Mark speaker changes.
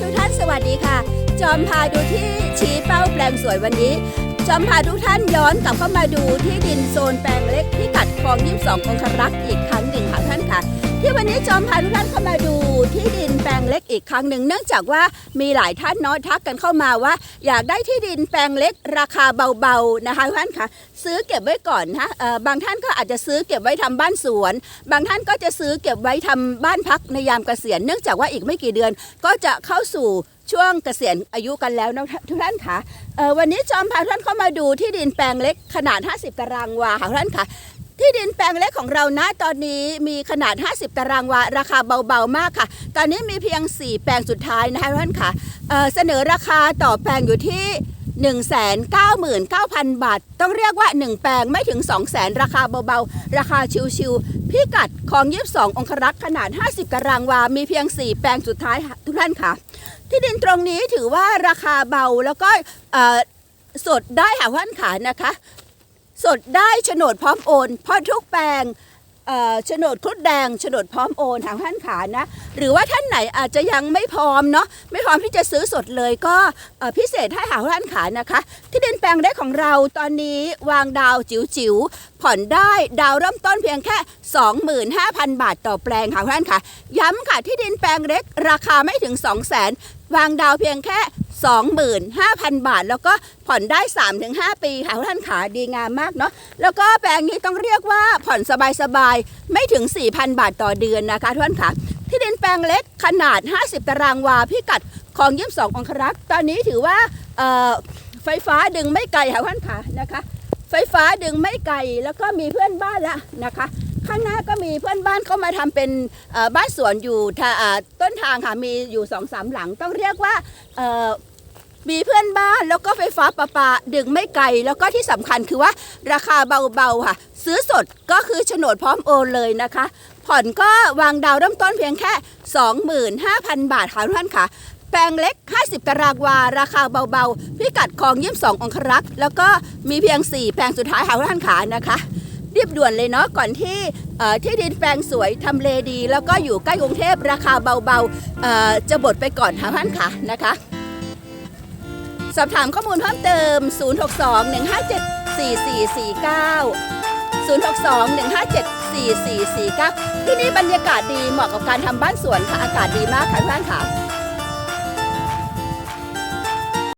Speaker 1: ทุกท่านสวัสดีค่ะ จอมพาดูที่ชี้เป้าแปลงสวยวันนี้ จอมพาทุกท่านย้อนกลับเข้ามาดูที่ดินโซนแปลงเล็กที่กัดคลองยี่สองของครักอีกครั้งหนึ่งค่ะท่านค่ะ ที่วันนี้จอมพาทุกท่านเข้ามาดู อีกครั้งหนึ่งเนื่องจากว่ามีหลายท่านเน้อยทักกันเข้ามาว่า อยากได้ที่ดินแปลงเล็กราคาเบาๆนะคะท่านค่ะซื้อเก็บไว้ก่อนนะเออบางท่านก็อาจจะซื้อเก็บไว้ทำบ้านสวน บางท่านก็จะซื้อเก็บไว้ทำบ้านพักในยามเกษียณเนื่องจากว่าอีกไม่กี่เดือนก็จะเข้าสู่ช่วงเกษียณอายุกันแล้วนะทุกท่านค่ะเออวันนี้จอมพาท่านเข้ามาดูที่ดินแปลงเล็กขนาด 50 ตารางวาค่ะท่านค่ะ ที่ดินแปลงเล็กของเรานะตอนนี้มีขนาด 50 ตารางวาราคาเบาๆมากค่ะ ตอนนี้มีเพียง 4 แปลงสุดท้ายนะคะท่านค่ะเเสนอราคาต่อแปลงอยู่ที่199,000 บาท ต้องเรียกว่า 1 แปลงไม่ถึง 200,000 ราคาเบาๆ ราคาชิวๆพิกัดของ 22 องครักษ์ขนาด 50 ตารางวา มีเพียง 4 แปลงสุดท้ายทุกท่านค่ะ ที่ดินตรงนี้ถือว่าราคาเบาแล้วก็สดได้ค่ะท่านขานะคะ สดได้โฉนดพร้อมโอนเพราะทุกแปลงโฉนดครุดแดงโฉนดพร้อมโอนทางท่านขานะ หรือว่าท่านไหนอาจจะยังไม่พร้อมเนาะไม่พร้อมที่จะซื้อสดเลยก็พิเศษให้หาท่านขานะคะ ที่ดินแปลงเล็กของเราตอนนี้วางดาวจิ๋วๆผ่อนได้ดาวเริ่มต้นเพียงแค่ 25,000 บาทต่อแปลงค่ะท่านค่ะ ย้ำค่ะที่ดินแปลงเล็กราคาไม่ถึง 200,000วางดาวเพียงแค่ 25,000 บาท แล้วก็ผ่อนได้ 3-5 ปีค่ะท่านขาดีงามมากเนาะแล้วก็แปลงนี้ต้องเรียกว่าผ่อนสบายๆ ไม่ถึง 4,000 บาทต่อเดือนนะคะท่านขาที่ดินแปลงเล็กขนาด 50 ตารางวาพิกัดของยี่สององครักษ์ตอนนี้ถือว่าเอ่อไฟฟ้าดึงไม่ไกลค่ะท่านขานะคะ ไฟฟ้าดึงไม่ไกลแล้วก็มีเพื่อนบ้านล้วนะคะ ข้างหน้าก็มีเพื่อนบ้านเขามาทำเป็นบ้านสวนอยู่ต้นทางค่ะมีอยู่สองสามหลัง ต้องเรียกว่ามีเพื่อนบ้านแล้วก็ไฟฟ้าประปาดึงไม่ไกล แล้วก็ที่สำคัญคือว่าราคาเบาๆค่ะ ซื้อสดก็คือโฉนดพร้อมโอนเลยนะคะ ผ่อนก็วางดาวเริ่มต้นเพียงแค่ 25,000 บาทค่ะทุกท่านค่ะ แปลงเล็ก 50 ตารางวา ราคาเบาๆ พิกัดคลองยี่สององครักษ์แล้วก็มีเพียง 4 แปลงสุดท้ายค่ะทุกท่านขานะคะ รีบด่วนเลยเนาะก่อนที่ที่ดินแปลงสวยทำเลดี แล้วก็อยู่ใกล้กรุงเทพราคาเบาๆจะบดไปก่อนค่ะท่านค่ะนะคะ สอบถามข้อมูลเพิ่มเติม 062 157 4449 062 157 4449 ที่นี่บรรยากาศดีเหมาะกับการทำบ้านสวนค่ะ อากาศดีมากค่ะท่านค่ะ